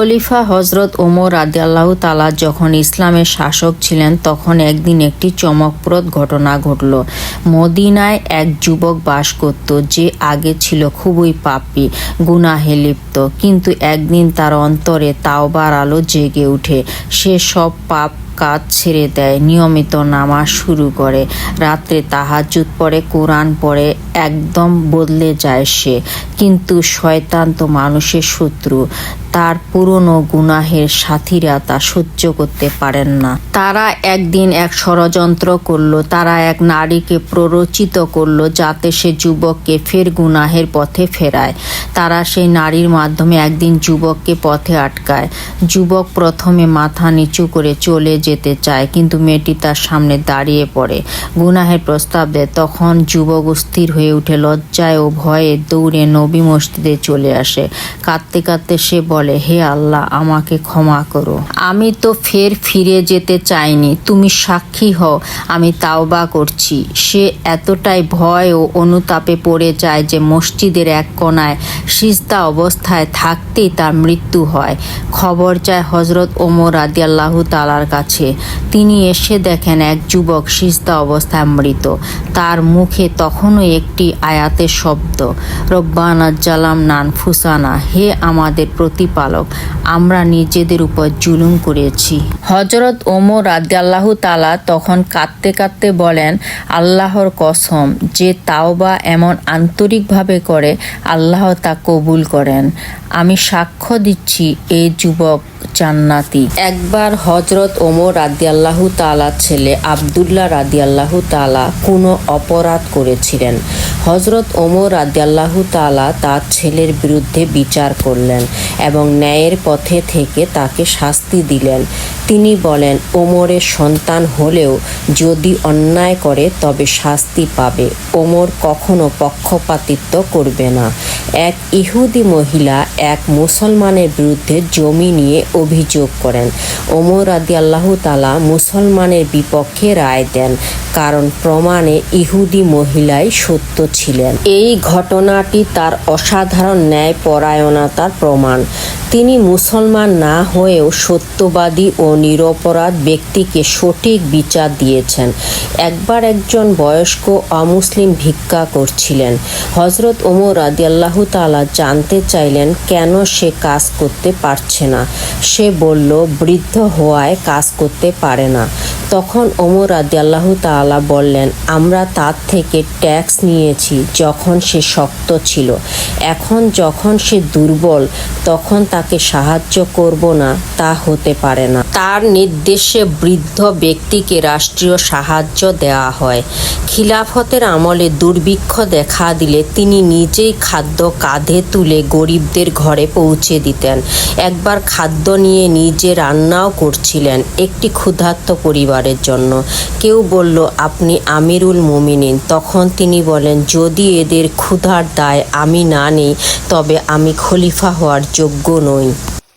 খলিফা হজরত ওমর আদিয়াল্লাহ তালা যখন ইসলামের শাসক ছিলেন, তখন একদিন একটি চমকপ্রদ ঘটনা ঘটল। মদিনায় এক যুবক বাস করত, যে আগে ছিল খুবই পাপি, গুনাহে লিপ্ত। কিন্তু একদিন তার অন্তরে তাওবার আলো জেগে উঠে। সে সব পাপ কাজ ছেড়ে দেয়, নিয়মিত নামাজ শুরু করে। রাত্রে তাহাজুদ পড়ে, কোরআন পড়ে, একদম বদলে যায় সে। কিন্তু শয়তান তো মানুষের শত্রু। তার পুরনো গুনাহের সাথীরা তা সহ্য করতে পারেন না। তারা একদিন এক ষড়যন্ত্র করল, তারা এক নারীকে প্ররোচিত করল, যাতে সে যুবককে ফের গুনাহের পথে ফেরায়। তারা সেই নারীর মাধ্যমে একদিন যুবককে পথে আটকায়। যুবক প্রথমে মাথা নিচু করে চলে যেতে চায়, কিন্তু মেয়েটি তার সামনে দাঁড়িয়ে পড়ে। গুনাহের প্রস্তাব দেয়, তখন যুবক স্থির হয়ে উঠে, লজ্জায় ও ভয়ে দৌড়ে নবী মসজিদে চলে আসে। কাঁদতে কাঁদতে সে বলে, হে আল্লাহ, আমাকে ক্ষমা করো। আমি তো ফের ফিরে যেতে চাইনি, তুমি সাক্ষী হও, আমি তাওবা করছি। সে এতটাই ভয় ও অনুতাপে পড়ে যায় যে মসজিদের এক কোনায় সিজদা অবস্থায় থাকতেই তার মৃত্যু হয়। খবর চায় হজরত ওমর রাদিয়াল্লাহু তালার কাছে। তিনি এসে দেখেন এক যুবক সিজদা অবস্থায় মৃত। তার মুখে তখনও একটি আয়াতের শব্দ, রব্বানা জালাম নান ফুসানা হে আমাদের প্রতিপালক, আমরা নিজেদের উপর জুলুম করেছি। হজরত ওমর রাদিয়াল্লাহু তালা তখন কাঁদতে কাঁদতে বলেন, আল্লাহর কসম, যে তাওবা এমন আন্তরিকভাবে করে, আল্লাহ তা কবুল করেন। আমি সাক্ষ্য দিচ্ছি, এই যুবক জান্নাতি। একবার হজরত ওমর রাদিয়াল্লাহু তালা ছেলে আবদুল্লাহ রাদিয়াল্লাহু তালা কোনো অপরাধ করেছিলেন। হজরত ওমর রাদিয়াল্লাহু তালা তার ছেলের বিরুদ্ধে বিচার করলেন এবং ন্যায়ের পথে থেকে তাকে শাস্তি দিলেন। তিনি বলেন, ওমরের সন্তান হলেও যদি অন্যায় করে, তবে শাস্তি পাবে। ওমর কখনো পক্ষপাতিত্ব করবে না। এক ইহুদি মহিলা এক মুসলমানের বিরুদ্ধে জমি নিয়ে অভিযোগ করেন। ওমর আদি আল্লাহ তালা মুসলমানের বিপক্ষে রায় দেন, কারণ প্রমাণে ইহুদি মহিলাই সত্য ছিলেন। এই ঘটনাটি তার অসাধারণ ন্যায় পরায়ণতার প্রমাণ। তিনি মুসলমান না হয়েও সত্যবাদী ও নিরপরাধ ব্যক্তিকে সঠিক বিচার দিয়েছেন। একবার একজন বয়স্ক অমুসলিম ভিক্ষা করছিলেন। হজরত ওমর রাদিয়াল্লাহু তালা জানতে চাইলেন, কেন সে কাজ করতে পারছে না? সে বলল, বৃদ্ধ হওয়ায় কাজ করতে পারে না। তখন ওমর রাদিয়াল্লাহু তাআলা বললেন, আমরা তার থেকে ট্যাক্স নিয়েছি যখন সে শক্ত ছিল। এখন যখন সে দুর্বল, তখন তাকে সাহায্য করব না, তা হতে পারে না। তার নির্দেশে বৃদ্ধ ব্যক্তিকে রাষ্ট্রীয় সাহায্য দেওয়া হয়। খিলাফতের আমলে দুর্ভিক্ষ দেখা দিলে তিনি নিজেই খাদ্য কাঁধে তুলে গরিবদের ঘরে পৌঁছে দিতেন। একবার খাদ্য নিয়ে নিজে রান্নাও করছিলেন। একটি ক্ষুধার্ত পরিবারের জন্য। কেউ বলল, আপনি আমিরুল মুমিনিন। তখন তিনি বলেন, যদি এদের ক্ষুধার দায় আমি না নিই, তবে আমি খলিফা হওয়ার যোগ্য নই।